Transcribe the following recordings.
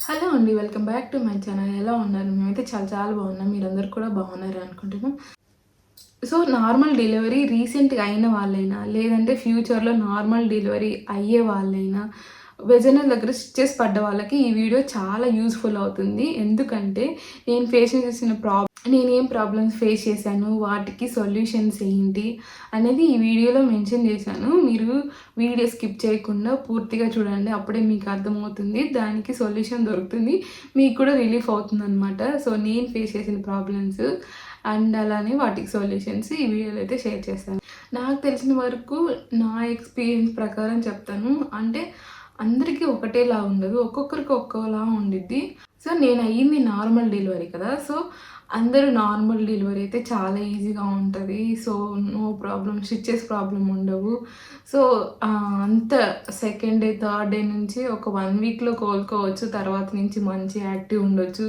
Hello అండి welcome back to my channel. ఎలా ఉన్నారు? మేమైతే చాలా చాలా బాగున్నాం. మీరందరూ కూడా బాగున్నారు అనుకుంటున్నాం. సో నార్మల్ డెలివరీ రీసెంట్గా అయిన వాళ్ళైనా లేదంటే ఫ్యూచర్లో నార్మల్ డెలివరీ అయ్యే వాళ్ళైనా వెజనల్ దగ్గర స్టిచ్చెస్ పడ్డ వాళ్ళకి ఈ వీడియో చాలా యూస్ఫుల్ అవుతుంది. ఎందుకంటే నేను ఫేస్ చేసిన ప్రాబ్లమ్ నేనేం ప్రాబ్లమ్స్ ఫేస్ చేశాను? వాటికి సొల్యూషన్స్ ఏంటి? అనేది ఈ వీడియోలో మెన్షన్ చేశాను. మీరు వీడియో స్కిప్ చేయకుండా పూర్తిగా చూడండి. అప్పుడే మీకు అర్థమవుతుంది. దానికి సొల్యూషన్ దొరుకుతుంది. మీకు కూడా రిలీఫ్ అవుతుంది అనమాట సో నేను ఫేస్ చేసిన ప్రాబ్లమ్స్ అండ్ అలానే వాటికి సొల్యూషన్స్ ఈ వీడియోలో అయితే షేర్ చేస్తాను. నాకు తెలిసిన వరకు నా ఎక్స్పీరియన్స్ ప్రకారం చెప్తాను. అంటే అందరికీ ఒకటేలా ఉండదు ఒక్కొక్కరికి ఒక్కోలా ఉండిద్ది. సో నేను అయ్యింది నార్మల్ డెలివరీ కదా. సో అందరూ నార్మల్ డెలివరీ అయితే చాలా ఈజీగా ఉంటుంది. So no problem stitches problem ఉండవు. సో అంత సెకండ్ డే థర్డ్ డే నుంచి ఒక వన్ వీక్లో కోలుకోవచ్చు తర్వాత నుంచి మంచి యాక్టివ్ ఉండొచ్చు.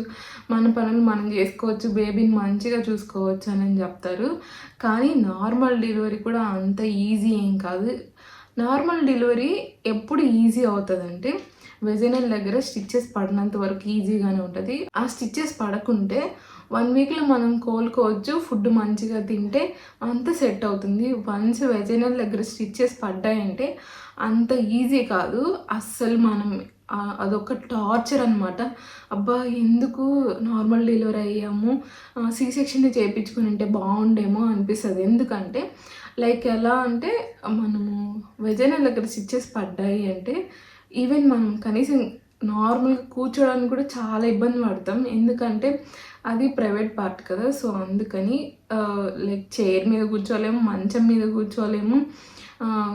మన పనులు మనం చేసుకోవచ్చు బేబీని మంచిగా చూసుకోవచ్చు అని చెప్తారు. కానీ నార్మల్ డెలివరీ కూడా అంత ఈజీ ఏం కాదు. నార్మల్ డెలివరీ ఎప్పుడు ఈజీ అవుతుందంటే వెజినల్ దగ్గర స్టిచ్చెస్ పడినంత వరకు ఈజీగానే ఉంటుంది. ఆ స్టిచ్చెస్ పడకుంటే వన్ వీక్లో మనం కోలుకోవచ్చు ఫుడ్ మంచిగా తింటే అంత సెట్ అవుతుంది. వన్స్ వెజినల్ దగ్గర స్టిచ్చెస్ పడ్డాయంటే అంత ఈజీ కాదు. అస్సలు మనం అదొక టార్చర్ అనమాట అబ్బా ఎందుకు నార్మల్ డెలివరీ అయ్యాము? సీ సెక్షన్ చేయించుకుని ఉంటే బాగుండేమో అనిపిస్తుంది. ఎందుకంటే లైక్ ఎలా అంటే మనము వెజైనల్ దగ్గర స్టిచ్చెస్ పడ్డాయి అంటే ఈవెన్ మనం కనీసం నార్మల్గా కూర్చోడానికి కూడా చాలా ఇబ్బంది పడతాం. ఎందుకంటే అది ప్రైవేట్ పార్ట్ కదా. సో అందుకని లైక్ చైర్ మీద కూర్చోలేము మంచం మీద కూర్చోలేము.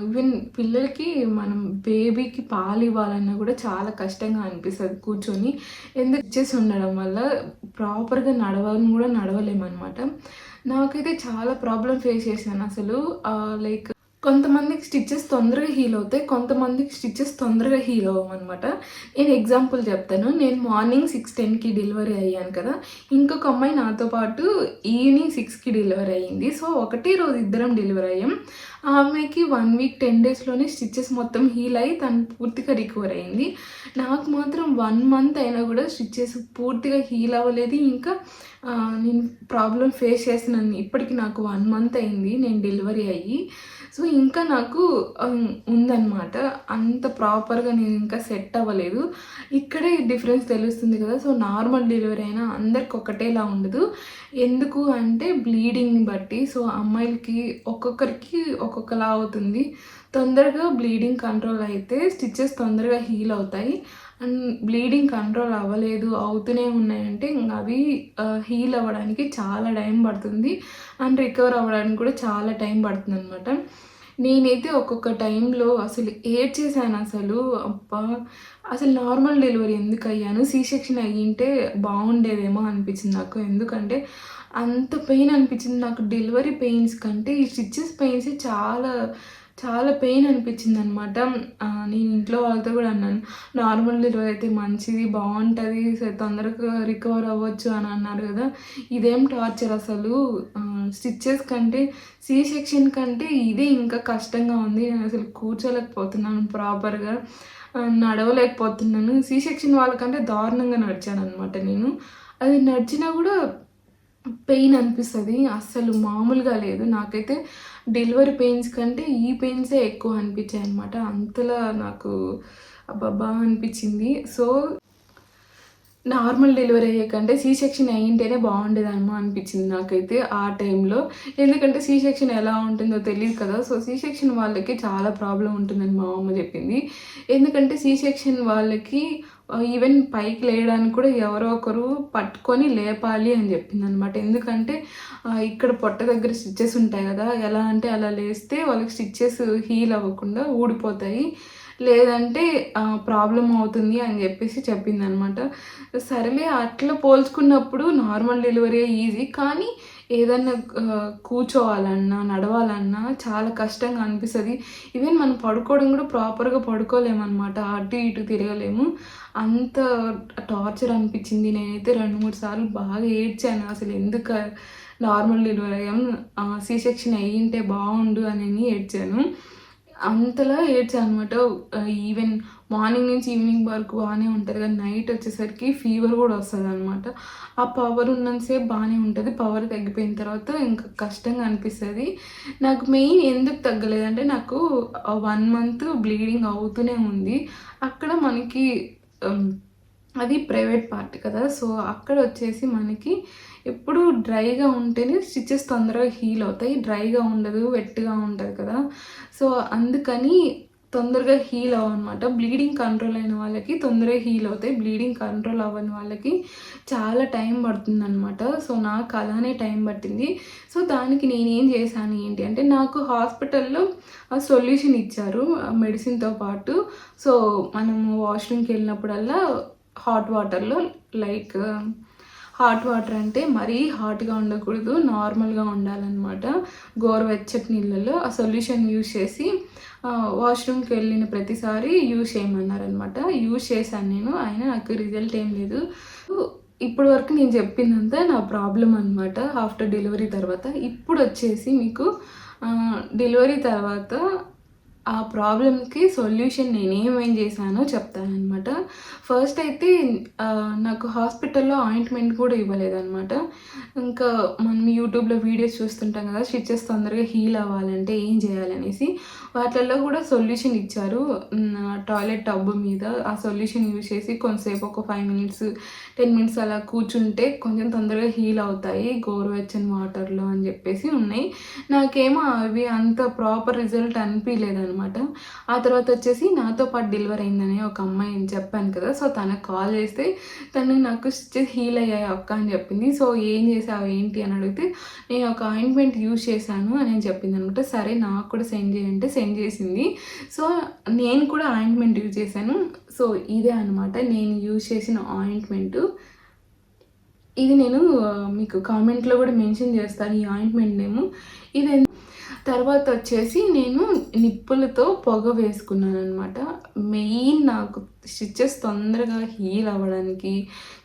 ఈవెన్ పిల్లలకి మనం బేబీకి పాలు ఇవ్వాలన్నా కూడా చాలా కష్టంగా అనిపిస్తుంది కూర్చొని. ఎందుకు చేసి ఉండడం వల్ల ప్రాపర్గా నడవాలని కూడా నడవలేమన్నమాట. నాకైతే చాలా ప్రాబ్లం ఫేస్ చేశాను అసలు లైక్ కొంతమందికి స్టిచ్చెస్ తొందరగా హీల్ అవుతాయి కొంతమందికి స్టిచ్చెస్ తొందరగా హీల్ అవ్వమన్నమాట నేను ఎగ్జాంపుల్ చెప్తాను. నేను మార్నింగ్ సిక్స్ టెన్కి డెలివరీ అయ్యాను కదా. ఇంకొక అమ్మాయి నాతో పాటు ఈవినింగ్ సిక్స్కి డెలివరీ అయ్యింది. సో ఒకటే రోజు ఇద్దరం డెలివరీ అయ్యాం. ఆ అమ్మాయికి వన్ వీక్ టెన్ డేస్లోనే స్టిచ్చెస్ మొత్తం హీల్ అయ్యి తను పూర్తిగా రికవర్ అయింది నాకు మాత్రం వన్ మంత్ అయినా కూడా స్టిచ్చెస్ పూర్తిగా హీల్ అవ్వలేదు. ఇంకా నేను ప్రాబ్లం ఫేస్ చేసినాను ఇప్పటికి నాకు వన్ మంత్ అయింది నేను డెలివరీ అయ్యి. సో ఇంకా నాకు ఉందన్నమాట. అంత ప్రాపర్గా నేను ఇంకా సెట్ అవ్వలేదు. ఇక్కడే డిఫరెన్స్ తెలుస్తుంది కదా సో నార్మల్ డెలివరీ అయినా అందరికి ఒకటేలా ఉండదు. ఎందుకు అంటే బ్లీడింగ్ని బట్టి సో అమ్మాయిలకి ఒక్కొక్కరికి ఒక్కొక్కలా అవుతుంది. తొందరగా బ్లీడింగ్ కంట్రోల్ అయితే స్టిచ్చెస్ తొందరగా హీల్ అవుతాయి. అండ్ బ్లీడింగ్ కంట్రోల్ అవ్వలేదు అవుతూనే ఉన్నాయంటే ఇంకా అవి హీల్ అవ్వడానికి చాలా టైం పడుతుంది. అండ్ రికవర్ అవ్వడానికి కూడా చాలా టైం పడుతుంది అనమాట నేనైతే ఒక్కొక్క టైంలో అసలు ఏడ్ చేశాను అసలు అబ్బా! అసలు నార్మల్ డెలివరీ ఎందుకు అయ్యాను? సీ సెక్షన్ అయ్యింటే బాగుండేదేమో అనిపించింది నాకు. ఎందుకంటే అంత పెయిన్ అనిపించింది. నాకు డెలివరీ పెయిన్స్ కంటే ఈ స్టిచ్చెస్ పెయిన్స్ చాలా చాలా పెయిన్ అనిపించింది అనమాట నేను ఇంట్లో వాళ్ళతో కూడా అన్నాను నార్మల్ డెలివరీ అయితే మంచిది బాగుంటుంది తొందరగా రికవర్ అవ్వచ్చు అని అన్నారు కదా. ఇదేం టార్చర్ అసలు? స్టిచ్చెస్ కంటే సి సెక్షన్ కంటే ఇదే ఇంకా కష్టంగా ఉంది. నేను అసలు కూర్చోలేకపోతున్నాను ప్రాపర్గా. నడవలేకపోతున్నాను. సి సెక్షన్ వాళ్ళకంటే దారుణంగా నడిచాను అనమాట నేను. అది నడిచినా కూడా పెయిన్ అనిపిస్తుంది. అస్సలు మామూలుగా లేదు. నాకైతే డెలివరీ పెయిన్స్ కంటే ఈ పెయిన్సే ఎక్కువ అనిపించాయి అనమాట అంతలా నాకు అబ్బాబా అనిపించింది. సో నార్మల్ డెలివరీ అయ్యాకంటే సీ సెక్షన్ అయ్యింటేనే బాగుండేదమ్మా అనిపించింది నాకైతే ఆ టైంలో. ఎందుకంటే సీ సెక్షన్ ఎలా ఉంటుందో తెలియదు కదా. సో సీ సెక్షన్ వాళ్ళకి చాలా ప్రాబ్లం ఉంటుందని మా అమ్మ చెప్పింది. ఎందుకంటే సీ సెక్షన్ వాళ్ళకి ఈవెన్ పైకి లేయడానికి కూడా ఎవరో ఒకరు పట్టుకొని లేపాలి అని చెప్పింది అనమాట ఎందుకంటే ఇక్కడ పొట్ట దగ్గర స్టిచ్చెస్ ఉంటాయి కదా ఎలా అంటే అలా లేస్తే వాళ్ళకి స్టిచ్చెస్ హీల్ అవ్వకుండా ఊడిపోతాయి. లేదంటే ప్రాబ్లం అవుతుంది అని చెప్పేసి చెప్పింది అనమాట సరేలే అట్లా పోల్చుకున్నప్పుడు నార్మల్ డెలివరీ ఈజీ కానీ ఏదన్నా కూర్చోవాలన్నా నడవాలన్నా చాలా కష్టంగా అనిపిస్తుంది. ఈవెన్ మనం పడుకోవడం కూడా ప్రాపర్గా పడుకోలేమన్నమాట. అటు ఇటు తిరగలేము. అంత టార్చర్ అనిపించింది. నేనైతే రెండు మూడు సార్లు బాగా ఏడ్చాను. అసలు ఎందుకు నార్మల్ డెలివరీ అయ్యాం సీ సెక్షన్ అయ్యింటే బాగుండు అని ఏడ్చాను. అంతలా ఏడ్చాను అనమాట ఈవెన్ మార్నింగ్ నుంచి ఈవినింగ్ వరకు బాగానే ఉంటుంది కానీ నైట్ వచ్చేసరికి ఫీవర్ కూడా వస్తుంది అనమాట ఆ పవర్ ఉన్నంతసేపు బాగానే ఉంటుంది. పవర్ తగ్గిపోయిన తర్వాత ఇంకా కష్టంగా అనిపిస్తుంది. నాకు మెయిన్ ఎందుకు తగ్గలేదంటే నాకు వన్ మంత్ బ్లీడింగ్ అవుతూనే ఉంది. అక్కడ మనకి అది ప్రైవేట్ పార్ట్ కదా. సో అక్కడ వచ్చేసి మనకి ఎప్పుడు డ్రైగా ఉంటేనే స్టిచెస్ తొందరగా హీల్ అవుతాయి. డ్రైగా ఉండదు వెట్గా ఉంటుంది కదా. సో అందుకని తొందరగా హీల్ అవ్వనమాట. బ్లీడింగ్ కంట్రోల్ అయిన వాళ్ళకి తొందరగా హీల్ అవుతాయి. బ్లీడింగ్ కంట్రోల్ అవ్వని వాళ్ళకి చాలా టైం పడుతుందనమాట సో నాకు అలానే టైం పట్టింది. సో దానికి నేనేం చేశాను ఏంటి అంటే నాకు హాస్పిటల్లో సొల్యూషన్ ఇచ్చారు మెడిసిన్తో పాటు. సో మనము వాష్రూమ్కి వెళ్ళినప్పుడల్లా హాట్ వాటర్లో లైక్ హాట్ వాటర్ అంటే మరీ హాట్గా ఉండకూడదు నార్మల్గా ఉండాలన్నమాట. గోరువెచ్చటి నీళ్ళలో ఆ సొల్యూషన్ యూజ్ చేసి వాష్రూమ్కి వెళ్ళిన ప్రతిసారి యూజ్ చేయమన్నారనమాట యూజ్ చేశాను నేను అయినా నాకు రిజల్ట్ ఏం లేదు. ఇప్పటి వరకు నేను చెప్పిందంతా నా ప్రాబ్లం అనమాట ఆఫ్టర్ డెలివరీ తర్వాత. ఇప్పుడు వచ్చేసి మీకు డెలివరీ తర్వాత ఆ ప్రాబ్లమ్కి సొల్యూషన్ నేను ఏమేం చేశానో చెప్తానమాట ఫస్ట్ అయితే నాకు హాస్పిటల్లో ఆయింట్మెంట్ కూడా ఇవ్వలేదన్నమాట. ఇంకా మనం యూట్యూబ్లో వీడియోస్ చూస్తుంటాం కదా స్టిచెస్ తొందరగా హీల్ అవ్వాలంటే ఏం చేయాలనేసి వాటిల్లో కూడా సొల్యూషన్ ఇచ్చారు. టాయిలెట్ టబ్ మీద ఆ సొల్యూషన్ యూజ్ చేసి కొంతసేపు ఒక ఫైవ్ మినిట్స్ టెన్ మినిట్స్ అలా కూర్చుంటే కొంచెం తొందరగా హీల్ అవుతాయి గోరువెచ్చని వాటర్లో అని చెప్పేసి ఉన్నాయి. నాకేమో అవి అంత ప్రాపర్ రిజల్ట్ అనిపించలేదు అనమాట ఆ తర్వాత వచ్చేసి నాతో పాటు డెలివరీ అయిందని ఒక అమ్మాయి అని చెప్పాను కదా. సో తనకు కాల్ చేస్తే తను నాకు స్టిచెస్ హీల్ అయ్యాయి అక్క అని చెప్పింది. సో ఏం చేసావు ఏంటి అని అడిగితే నేను ఒక ఆయింట్మెంట్ యూజ్ చేశాను అని చెప్పింది అనమాట సరే నాకు కూడా సెండ్ చేయంటే సెండ్ చేసింది. సో నేను కూడా ఆయింట్మెంట్ యూజ్ చేశాను. సో ఇదే అనమాట నేను యూజ్ చేసిన ఆయింట్మెంట్ ఇది నేను మీకు కామెంట్లో కూడా మెన్షన్ చేస్తాను ఈ ఆయింట్మెంట్ నేము ఇది తర్వాత వచ్చేసి నేను నిప్పులతో పొగ వేసుకున్నాను అనమాట మెయిన్ నాకు స్టిచ్చెస్ తొందరగా హీల్ అవ్వడానికి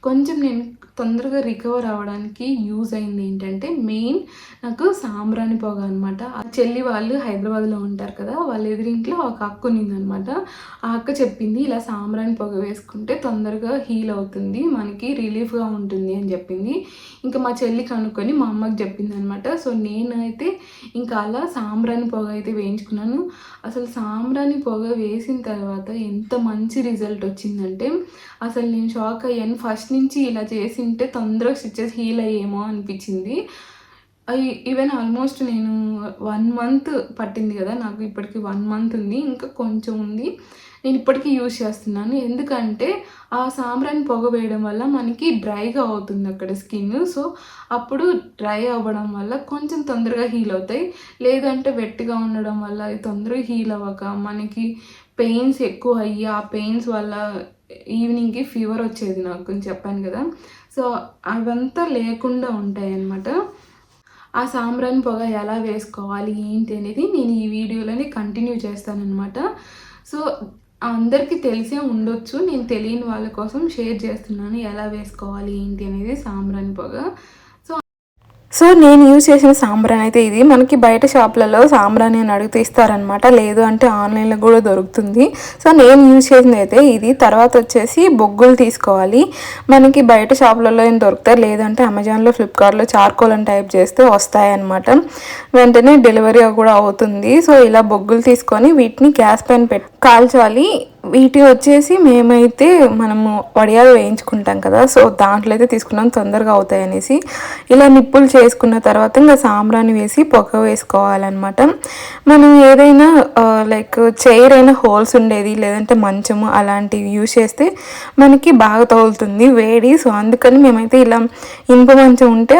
కొంచెం నేను తొందరగా రికవర్ అవ్వడానికి యూజ్ అయింది ఏంటంటే మెయిన్ నాకు సాంబ్రాణి పొగ అనమాట ఆ చెల్లి వాళ్ళు హైదరాబాద్లో ఉంటారు కదా వాళ్ళ ఎదురింట్లో ఒక అక్క ఉన్నిందనమాట ఆ అక్క చెప్పింది ఇలా సాంబ్రాణి పొగ వేసుకుంటే తొందరగా హీల్ అవుతుంది మనకి రిలీఫ్గా ఉంటుంది అని చెప్పింది. ఇంకా మా చెల్లి కనుక్కొని మా అమ్మకి చెప్పింది అనమాట సో నేనైతే ఇంకా అలా సాంబ్రాణి పొగ అయితే వేయించుకున్నాను. అసలు సాంబ్రాణి పొగ వేసిన తర్వాత ఎంత మంచి రిజల్ట్ వచ్చిందంటే అసలు నేను షాక్ అయ్యాను. ఫస్ట్ నుంచి ఇలా చేసింటే తొందరగా స్టిచ్చెస్ హీల్ అయ్యేమో అనిపించింది. ఈవెన్ ఆల్మోస్ట్ నేను వన్ మంత్ పట్టింది కదా నాకు ఇప్పటికి వన్ మంత్ ఉంది. ఇంకా కొంచెం ఉంది. నేను ఇప్పటికీ యూజ్ చేస్తున్నాను. ఎందుకంటే ఆ సాంబ్రాన్ని పొగ వేయడం వల్ల మనకి డ్రైగా అవుతుంది అక్కడ స్కిన్. సో అప్పుడు డ్రై అవ్వడం వల్ల కొంచెం తొందరగా హీల్ అవుతాయి. లేదంటే వెట్టిగా ఉండడం వల్ల అది తొందరగా హీల్ అవ్వక మనకి పెయిన్స్ ఎక్కువ అయ్యి ఆ పెయిన్స్ వల్ల ఈవినింగ్కి ఫీవర్ వచ్చేది నాకు చెప్పాను కదా. సో అవంతా లేకుండా ఉంటాయి అన్నమాట ఆ సాంబ్రాన్ పొగ ఎలా వేసుకోవాలి ఏంటి అనేది నేను ఈ వీడియోలోనే కంటిన్యూ చేస్తానన్నమాట. సో అందరికీ తెలిసే ఉండొచ్చు. నేను తెలియని వాళ్ళ కోసం షేర్ చేస్తున్నాను. ఎలా వేసుకోవాలి ఏంటి అనేది సాంబ్రాన్ పొగ. సో నేను యూజ్ చేసిన సాంబ్రాన్ అయితే ఇది. మనకి బయట షాప్లలో సాంబ్రాన్ అని అడిగితే ఇస్తారనమాట. లేదు అంటే ఆన్లైన్లో కూడా దొరుకుతుంది. సో నేను యూజ్ చేసింది అయితే ఇది. తర్వాత వచ్చేసి బొగ్గులు తీసుకోవాలి. మనకి బయట షాప్లలో ఏం దొరుకుతాయి? లేదంటే అమెజాన్లో ఫ్లిప్కార్ట్లో చార్కోల్ అని టైప్ చేస్తే వస్తాయన్నమాట. వెంటనే డెలివరీ కూడా అవుతుంది. సో ఇలా బొగ్గులు తీసుకొని వీటిని గ్యాస్ పైన పెట్టి కాల్చాలి. వీటి వచ్చేసి మేమైతే మనము వడియాలు వేయించుకుంటాం కదా సో దాంట్లో అయితే తీసుకున్నాం తొందరగా అవుతాయి అనేసి. ఇలా నిప్పులు చేసుకున్న తర్వాత ఇంకా సాంబ్రాన్ని వేసి పొగ వేసుకోవాలన్నమాట. మనం ఏదైనా లైక్ చైర్ అయినా హోల్స్ ఉండేది లేదంటే మంచము అలాంటివి యూజ్ చేస్తే మనకి బాగా తగులుతుంది వేడి. సో అందుకని మేమైతే ఇలా ఇనుప మంచం ఉంటే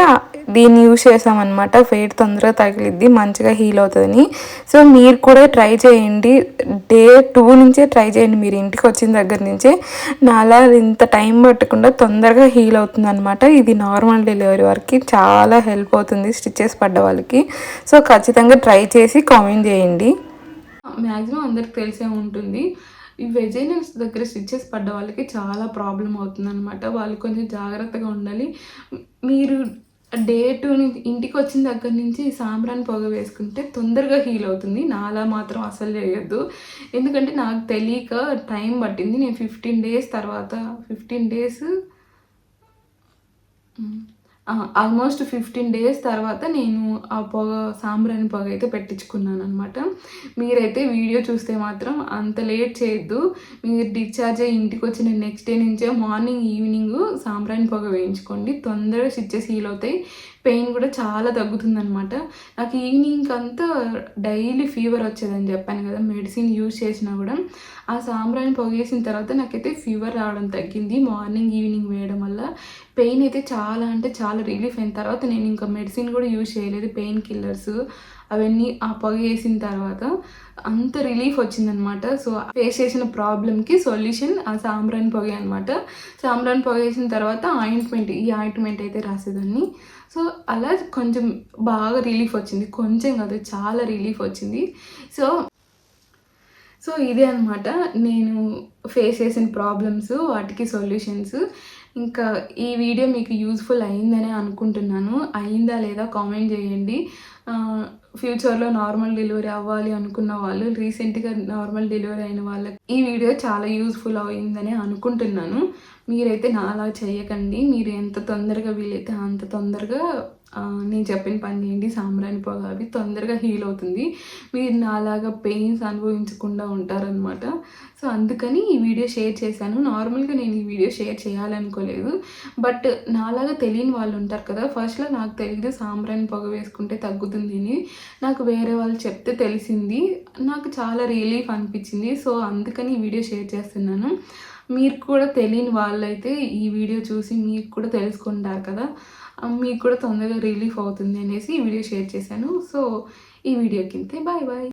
దీన్ని యూజ్ చేసామన్నమాట ఫేట్ తొందరగా తగిలిద్ది మంచిగా హీల్ అవుతుందని. సో మీరు కూడా ట్రై చేయండి. డే టూ నుంచే ట్రై చేయండి. మీరు ఇంటికి వచ్చిన దగ్గర నుంచే. నాలా ఇంత టైం పట్టకుండా తొందరగా హీల్ అవుతుంది అనమాట ఇది నార్మల్ డెలివరీ వరకు చాలా హెల్ప్ అవుతుంది స్టిచ్చెస్ పడ్డ వాళ్ళకి. సో ఖచ్చితంగా ట్రై చేసి కామెంట్ చేయండి. మ్యాక్సిమం అందరికి తెలిసే ఉంటుంది. ఈ వెజైనల్స్ దగ్గర స్టిచ్చెస్ పడ్డ వాళ్ళకి చాలా ప్రాబ్లం అవుతుందన్నమాట. వాళ్ళు కొంచెం జాగ్రత్తగా ఉండాలి. మీరు డే టూ నుంచి ఇంటికి వచ్చిన దగ్గర నుంచి సాంబ్రాన్ పొగ వేసుకుంటే తొందరగా హీల్ అవుతుంది. నాలా మాత్రం అసలు చేయొద్దు. ఎందుకంటే నాకు తెలియక టైం పట్టింది. నేను ఫిఫ్టీన్ డేస్ తర్వాత fifteen days almost fifteen days తర్వాత నేను ఆ పొగ సాంబ్రాణి పొగ అయితే పెట్టించుకున్నాను అనమాట మీరైతే వీడియో చూస్తే మాత్రం అంత లేట్ చేయొద్దు. మీరు డిశ్చార్జ్ అయ్యి ఇంటికి వచ్చిన నెక్స్ట్ డే నుంచే మార్నింగ్ ఈవినింగ్ సాంబ్రాణి పొగ వేయించుకోండి. తొందరగా స్టిచ్చెస్ హీల్ అవుతాయి. పెయిన్ కూడా చాలా తగ్గుతుందనమాట నాకు ఈవినింగ్ అంతా డైలీ ఫీవర్ వచ్చేదని చెప్పాను కదా మెడిసిన్ యూజ్ చేసినా కూడా. ఆ సాంబ్రాన్ని పొగేసిన తర్వాత నాకైతే ఫీవర్ రావడం తగ్గింది. మార్నింగ్ ఈవినింగ్ వేయడం వల్ల పెయిన్ అయితే చాలా అంటే చాలా రిలీఫ్ అయిన తర్వాత నేను ఇంకా మెడిసిన్ కూడా యూజ్ చేయలేదు. పెయిన్ కిల్లర్స్ అవన్నీ ఆ పొగ వేసిన తర్వాత అంత రిలీఫ్ వచ్చిందనమాట. సో ఫేస్ చేసిన ప్రాబ్లమ్కి సొల్యూషన్ ఆ సాంబ్రాన్ పొగ అనమాట. సాంబ్రాన్ పొగ వేసిన తర్వాత ఆయింట్మెంట్ ఈ ఆయింట్మెంట్ అయితే రాసేదాన్ని. సో అలా కొంచెం బాగా రిలీఫ్ వచ్చింది. కొంచెం కాదు చాలా రిలీఫ్ వచ్చింది. సో సో ఇదే అనమాట. నేను ఫేస్ చేసిన ప్రాబ్లమ్స్ వాటికి సొల్యూషన్స్. ఇంకా ఈ వీడియో మీకు యూస్ఫుల్ అయిందనే అనుకుంటున్నాను. అయిందా లేదా కామెంట్ చేయండి. ఫ్యూచర్లో నార్మల్ డెలివరీ అవ్వాలి అనుకున్న వాళ్ళు రీసెంట్గా నార్మల్ డెలివరీ అయిన వాళ్ళకి ఈ వీడియో చాలా యూస్ఫుల్ అయిందని అనుకుంటున్నాను. మీరైతే నా అలా చేయకండి. మీరు ఎంత తొందరగా వీలైతే అంత తొందరగా నేను చెప్పిన పని చేయండి సాంబ్రాణి పొగ అవి తొందరగా హీల్ అవుతుంది. మీరు నాలాగా పెయిన్స్ అనుభవించకుండా ఉంటారనమాట సో అందుకని ఈ వీడియో షేర్ చేశాను. నార్మల్గా నేను ఈ వీడియో షేర్ చేయాలనుకోలేదు. బట్ నాలాగా తెలియని వాళ్ళు ఉంటారు కదా ఫస్ట్లో నాకు తెలియదు సాంబ్రాణి పొగ వేసుకుంటే తగ్గుతుంది అని. నాకు వేరే వాళ్ళు చెప్తే తెలిసింది. నాకు చాలా రిలీఫ్ అనిపించింది. సో అందుకని ఈ వీడియో షేర్ చేస్తున్నాను. మీరు కూడా తెలియని వాళ్ళైతే ఈ వీడియో చూసి మీకు కూడా తెలుసుకుంటారు కదా. మీకు కూడా తొందరగా రిలీఫ్ అవుతుంది అనేసి ఈ వీడియో షేర్ చేశాను. సో ఈ వీడియోకి ఇంతే బాయ్ బాయ్.